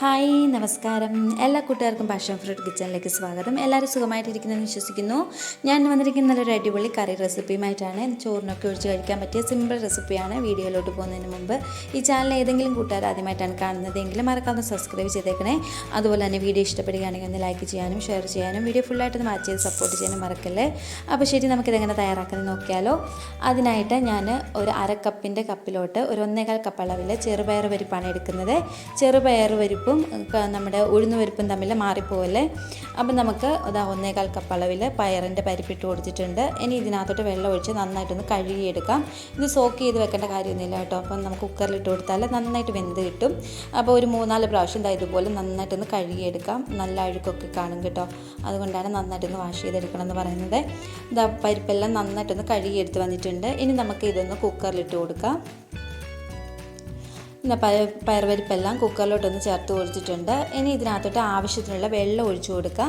Hi നമസ്കാരം. എല്ലാ കൂട്ടുകാർക്കും പാഷൻ ഫ്രൂട്ട് കിച്ചണിലേക്ക് സ്വാഗതം. എല്ലാവരും സുഖമായിട്ടിരിക്കുന്നതെന്ന് വിശ്വസിക്കുന്നു. ഞാൻ വന്നിരിക്കുന്ന നല്ലൊരു അടിപൊളി കറി റെസിപ്പിയുമായിട്ടാണ് ചോറിനൊക്കെ ഒഴിച്ച് കഴിക്കാൻ പറ്റിയ സിമ്പിൾ റെസിപ്പിയാണ് വീഡിയോയിലോട്ട് പോകുന്നതിന് മുമ്പ്. ഈ ചാനൽ ഏതെങ്കിലും കൂട്ടുകാർ ആദ്യമായിട്ടാണ് കാണുന്നതെങ്കിൽ മറക്കാതെ സബ്സ്ക്രൈബ് ചെയ്തേക്കണേ. അതുപോലെ തന്നെ വീഡിയോ ഇഷ്ടപ്പെടുകയാണെങ്കിൽ ഒന്ന് ലൈക്ക് ചെയ്യാനും ഷെയർ ചെയ്യാനും വീഡിയോ ഫുള്ളായിട്ട് ഒന്ന് വാച്ച് ചെയ്ത് സപ്പോർട്ട് ചെയ്യാനും മറക്കല്ലേ? അപ്പോൾ ശരി നമുക്കിതെങ്ങനെ തയ്യാറാക്കുന്നത് നോക്കിയാലോ. അതിനായിട്ട് ഞാൻ ഒരു അര കപ്പിന്റെ കപ്പിലോട്ട് ഒരു ഒന്നേകാൽ കപ്പ് അളവിൽ ചെറുപയർ പരിപ്പാണ് എടുക്കുന്നത്. ചെറുപയർ പരിപ്പും ക- നമ്മുടെ ഉഴുന്ന പരിപ്പും തമ്മിൽ മാറിപ്പോവല്ലേ? അപ്പം നമുക്ക് ഇതാ ഒന്നേകാൽ കപ്പ് അളവിൽ പയറിന്റെ പരിപ്പിട്ട് കൊടുത്തിട്ടുണ്ട്. ഇനി ഇതിനകത്തോട്ട് വെള്ളം ഒഴിച്ച് നന്നായിട്ടൊന്ന് കഴുകിയെടുക്കാം. ഇത് സോക്ക് ചെയ്ത് വെക്കേണ്ട കാര്യമൊന്നുമില്ല കേട്ടോ. അപ്പം നമുക്ക് കുക്കറിലിട്ട് കൊടുത്താൽ നന്നായിട്ട് വെന്ത് കിട്ടും. അപ്പോൾ ഒരു മൂന്നാൽ പ്രാവശ്യം ഇതാ ഇതുപോലെ നന്നായിട്ടൊന്ന് കഴുകിയെടുക്കാം. നല്ല അഴുക്കൊക്കെ കാണും കേട്ടോ. അതുകൊണ്ടാണ് നന്നായിട്ടൊന്ന് വാഷ് ചെയ്തെടുക്കണം എന്ന് പറയുന്നത്. ഇതാ പരിപ്പെല്ലാം നന്നായിട്ടൊന്ന് കഴുകിയെടുത്ത് വന്നിട്ടുണ്ട്. ഇനി നമുക്ക് ഇതൊന്ന് കുക്കറിലിട്ട് കൊടുക്കാം. പിന്നെ പയർ പയർവരിപ്പെല്ലാം കുക്കറിലോട്ടൊന്ന് ചേർത്ത് കൊടുത്തിട്ടുണ്ട് ഇനി ഇതിനകത്തോട്ട് ആവശ്യത്തിനുള്ള വെള്ളം ഒഴിച്ചു കൊടുക്കുക.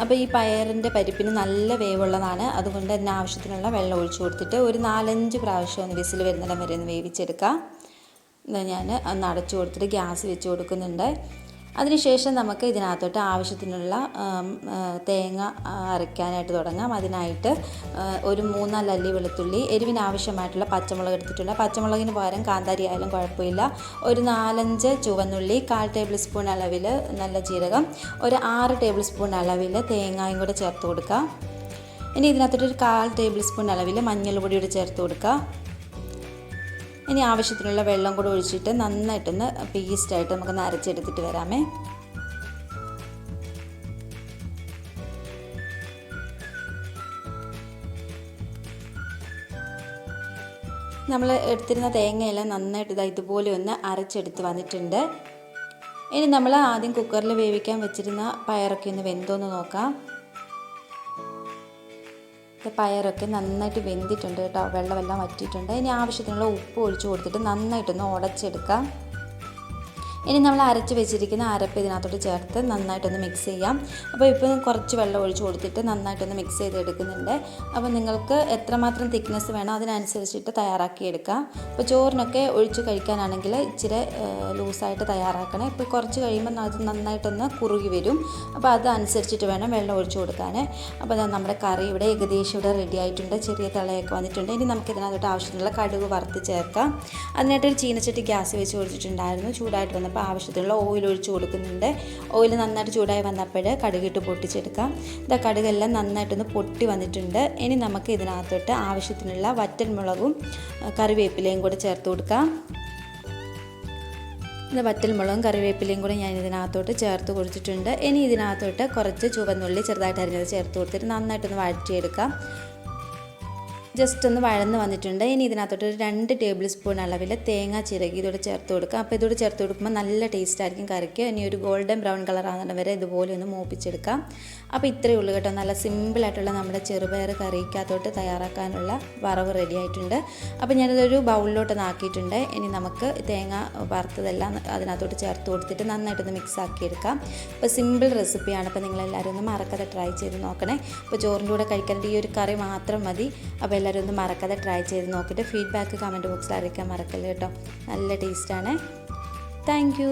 അപ്പോൾ ഈ പയറിന്റെ പരിപ്പിന് നല്ല വേവുള്ളതാണ്. അതുകൊണ്ട് തന്നെ ആവശ്യത്തിനുള്ള വെള്ളം ഒഴിച്ചു കൊടുത്തിട്ട് ഒരു നാലഞ്ച് പ്രാവശ്യം ഒന്ന് വിസിൽ വരുന്നിടം വരെ ഒന്ന് വേവിച്ചെടുക്കാം ഇതാ ഞാൻ ഒന്ന് അടച്ചു കൊടുത്തിട്ട് ഗ്യാസ് വെച്ച് കൊടുക്കുന്നുണ്ട്. അതിനുശേഷം നമുക്ക് ഇതിനകത്തോട്ട് ആവശ്യത്തിനുള്ള തേങ്ങ അരയ്ക്കാനായിട്ട് തുടങ്ങാം. അതിനായിട്ട് ഒരു മൂന്നാൽ അല്ലി വെളുത്തുള്ളി എരിവിന് ആവശ്യമായിട്ടുള്ള പച്ചമുളക് എടുത്തിട്ടുണ്ട്. പച്ചമുളകിന് പകരം കാന്താരി ആയാലും കുഴപ്പമില്ല. ഒരു നാലഞ്ച് ചുവന്നുള്ളി കാൽ ടേബിൾ സ്പൂൺ അളവിൽ നല്ല ജീരകം ഒരു ആറ് ടേബിൾ സ്പൂൺ അളവിൽ തേങ്ങയും കൂടെ ചേർത്ത് കൊടുക്കുക ഇനി ഇതിനകത്തോട്ട് ഒരു കാൽ ടേബിൾ സ്പൂൺ അളവിൽ മഞ്ഞൾ പൊടി കൂടി ചേർത്ത് കൊടുക്കുക ഇനി ആവശ്യത്തിനുള്ള വെള്ളം കൂടെ ഒഴിച്ചിട്ട് നന്നായിട്ടൊന്ന് പേസ്റ്റായിട്ട് നമുക്ക് അരച്ചെടുത്തിട്ട് വരാമേ. നമ്മൾ എടുത്തിരുന്ന തേങ്ങയെല്ലാം നന്നായിട്ട് ഇതാ ഇതുപോലെ ഒന്ന് അരച്ചെടുത്ത് വന്നിട്ടുണ്ട്. ഇനി നമ്മൾ ആദ്യം കുക്കറിൽ വേവിക്കാൻ വെച്ചിരുന്ന പയറൊക്കെ ഒന്ന് വെന്തോന്ന് നോക്കാം. പയറൊക്കെ നന്നായിട്ട് വെന്തിട്ടുണ്ട് കേട്ടോ. വെള്ളമെല്ലാം വറ്റിയിട്ടുണ്ട്. ഇനി ആവശ്യത്തിനുള്ള ഉപ്പ് ഒഴിച്ച് കൊടുത്തിട്ട് നന്നായിട്ടൊന്ന് ഉടച്ചെടുക്കാം. ഇനി നമ്മൾ അരച്ച് വെച്ചിരിക്കുന്ന അരപ്പ് ഇതിനകത്തോട്ട് ചേർത്ത് നന്നായിട്ടൊന്ന് മിക്സ് ചെയ്യാം. അപ്പോൾ ഇപ്പോൾ കുറച്ച് വെള്ളം ഒഴിച്ച് കൊടുത്തിട്ട് നന്നായിട്ടൊന്ന് മിക്സ് ചെയ്ത് എടുക്കുന്നുണ്ട് അപ്പോൾ നിങ്ങൾക്ക് എത്രമാത്രം തിക്നെസ് വേണോ അതിനനുസരിച്ചിട്ട് തയ്യാറാക്കി എടുക്കാം അപ്പോൾ ചോറിനൊക്കെ ഒഴിച്ച് കഴിക്കാനാണെങ്കിൽ ഇച്ചിരി ലൂസായിട്ട് തയ്യാറാക്കണം. ഇപ്പോൾ കുറച്ച് കഴിയുമ്പോൾ അത് നന്നായിട്ടൊന്ന് കുറുകി വരും. അപ്പോൾ അതനുസരിച്ചിട്ട് വേണം വെള്ളം ഒഴിച്ച് കൊടുക്കാൻ. അപ്പോൾ നമ്മുടെ കറി ഇവിടെ ഏകദേശം ഇവിടെ റെഡി ആയിട്ടുണ്ട്. ചെറിയ തിളയൊക്കെ വന്നിട്ടുണ്ട്. ഇനി നമുക്ക് ഇതിനകത്തോട്ട് ആവശ്യത്തിനുള്ള കടുക് വറുത്ത് ചേർക്കാം. അതിനായിട്ടൊരു ചീനച്ചട്ടി ഗ്യാസ് വെച്ച് കൊടുത്തിട്ടുണ്ടായിരുന്നു. ചൂടായിട്ട് വന്നപ്പോൾ ആവശ്യത്തിനുള്ള ഓയിൽ ഒഴിച്ച് കൊടുക്കുന്നുണ്ട്. ഓയിൽ നന്നായിട്ട് ചൂടായി വന്നപ്പോൾ കടുകിട്ട് പൊട്ടിച്ചെടുക്കാം. ഇതാ കടുകെല്ലാം നന്നായിട്ടൊന്ന് പൊട്ടി വന്നിട്ടുണ്ട്. ഇനി നമുക്ക് ഇതിനകത്തോട്ട് ആവശ്യത്തിനുള്ള വറ്റൽമുളകും കറിവേപ്പിലയും കൂടെ ചേർത്ത് കൊടുക്കാം. ഇത് വറ്റൽമുളകും കറിവേപ്പിലയും കൂടെ ഞാൻ ഇതിനകത്തോട്ട് ചേർത്ത് കൊടുത്തിട്ടുണ്ട്. ഇനി ഇതിനകത്തോട്ട് കുറച്ച് ചുവന്നുള്ളി ചെറുതായിട്ട് അരിഞ്ഞത് ചേർത്ത് കൊടുത്തിട്ട് നന്നായിട്ടൊന്ന് വഴറ്റിയെടുക്കാം. ജസ്റ്റ് ഒന്ന് വഴന്ന് വന്നിട്ടുണ്ട്. ഇനി ഇതിനകത്തോട്ട് ഒരു രണ്ട് ടേബിൾ സ്പൂൺ അളവിൽ തേങ്ങ ചിരകി ഇതോടെ ചേർത്ത് കൊടുക്കുക. അപ്പോൾ ഇതോടെ ചേർത്ത് കൊടുക്കുമ്പോൾ നല്ല ടേസ്റ്റ് ആയിരിക്കും കറിക്ക്. ഇനി ഒരു ഗോൾഡൻ ബ്രൗൺ കളർ ആകുന്ന വരെ ഇതുപോലെ ഒന്ന് മൂപ്പിച്ചെടുക്കാം. അപ്പോൾ ഇത്രയേ ഉള്ളൂ കേട്ടോ. നല്ല സിമ്പിളായിട്ടുള്ള നമ്മുടെ ചെറുപയർ കറിക്കകത്തോട്ട് തയ്യാറാക്കാനുള്ള വറവ് റെഡി ആയിട്ടുണ്ട്. അപ്പോൾ ഞാനിതൊരു ബൗളിലോട്ട് ആക്കിയിട്ടുണ്ട്. ഇനി നമുക്ക് തേങ്ങ വറുത്തതെല്ലാം അതിനകത്തോട്ട് ചേർത്ത് കൊടുത്തിട്ട് നന്നായിട്ടൊന്ന് മിക്സ് ആക്കിയെടുക്കാം. അപ്പോൾ സിമ്പിൾ റെസിപ്പിയാണ് അപ്പോൾ നിങ്ങളെല്ലാവരും ഒന്ന് മറക്കാതെ ട്രൈ ചെയ്ത് നോക്കണേ. അപ്പോൾ ചോറിന്റെ കൂടെ കഴിക്കാനായിട്ട് ഈ ഒരു കറി മാത്രം മതി. അപ്പോൾ എല്ലാവരും ഒന്ന് മറക്കാതെ ട്രൈ ചെയ്ത് നോക്കിയിട്ട് ഫീഡ്ബാക്ക് കമന്റ് ബോക്സിൽ അറിയിക്കാൻ മറക്കല്ലേ കേട്ടോ. നല്ല ടേസ്റ്റാണ് താങ്ക്